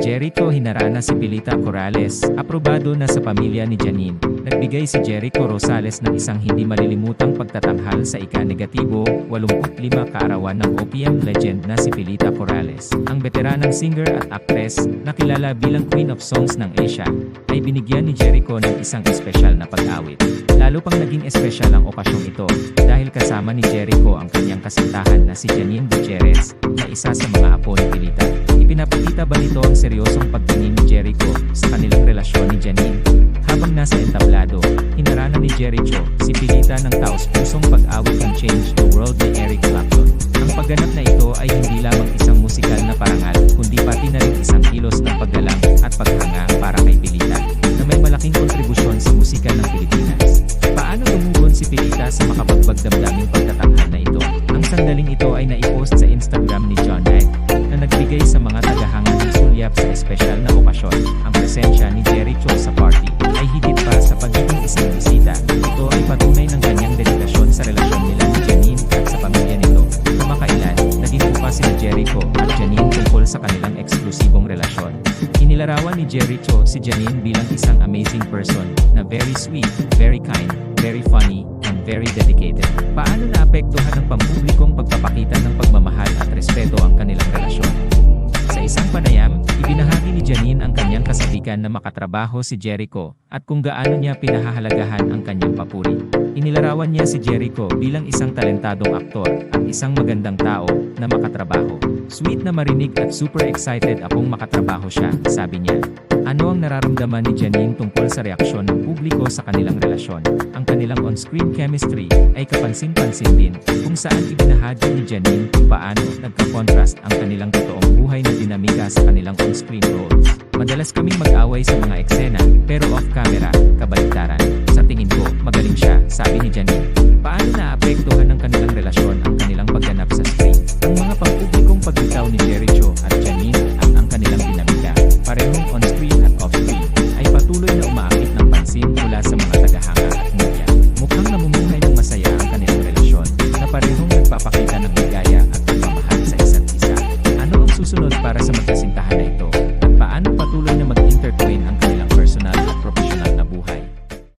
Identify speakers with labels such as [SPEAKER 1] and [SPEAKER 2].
[SPEAKER 1] Jericho hinarana si Pilita Corrales, aprobado na sa pamilya ni Janine. Nagbigay si Jericho Rosales ng isang hindi malilimutang pagtatanghal sa ika-negatibo, 85 kaarawan ng OPM legend na si Pilita Corrales. Ang veteranang singer at actress, na kilala bilang Queen of Songs ng Asia, ay binigyan ni Jericho ng isang espesyal na pag-awit. Lalo pang naging espesyal ang okasyong ito, dahil kasama ni Jericho ang kanyang kasintahan na si Janine Gutierrez, na isa sa mga apo ni Pilita. Ipinapakita ba nito ang seryosong pagtingin ni Jericho sa kanilang relasyon ni Janine? Habang nasa entablado, hinarana ni Jericho si Pilita ng taos-pusong pag-awit ng Change the World ni Eric Clapton. Ang pagganap na ito ay hindi lamang isang musikal na parangal, kundi pati na rin isang kilos ng paggalang at paghanga para kay Pilita, na may malaking kontribusyon sa musika ng Pilipinas. Paano tumugon si Pilita sa makapagbagdamdaming pagtatanghal na ito? Ang sandaling ito ay naipost sa Instagram ni John Knight, na nagbigay sa mga sulyap sa espesyal na okasyon. Ang presensya ni Jericho sa party ay higit pa sa pagiging isang bisita. Ito ay patunay ng kanyang dedikasyon sa relasyon nila ni Janine at sa pamilya nito. Kamakailan, naging upa sila Jericho at Janine tungkol sa kanilang eksklusibong relasyon. Inilarawan ni Jericho si Janine bilang isang amazing person na very sweet, very kind, very funny, and very dedicated. Paano naapektuhan ng pampublikong pagpapakita ng pagmamahal at respeto ang kanilang kasabikan na makatrabaho si Jericho at kung gaano niya pinahahalagahan ang kanyang papuri. Inilarawan niya si Jericho bilang isang talentadong aktor at isang magandang tao na makatrabaho. Sweet na marinig at super excited akong makatrabaho siya, sabi niya. Ano ang nararamdaman ni Janine tungkol sa reaksyon ng publiko sa kanilang relasyon? Ang kanilang on-screen chemistry ay kapansin-pansin din kung saan ibinahagi ni Janine kung paano nagka-contrast ang kanilang totoong buhay na dinamika sa kanilang on-screen role. Madalas kaming mag-away sa mga eksena, pero off-camera, kabaliktaran. Sa tingin ko, magaling siya, sabi ni Janine. Paano naapektuhan ng kanilang relasyon ang kanilang pagganap sa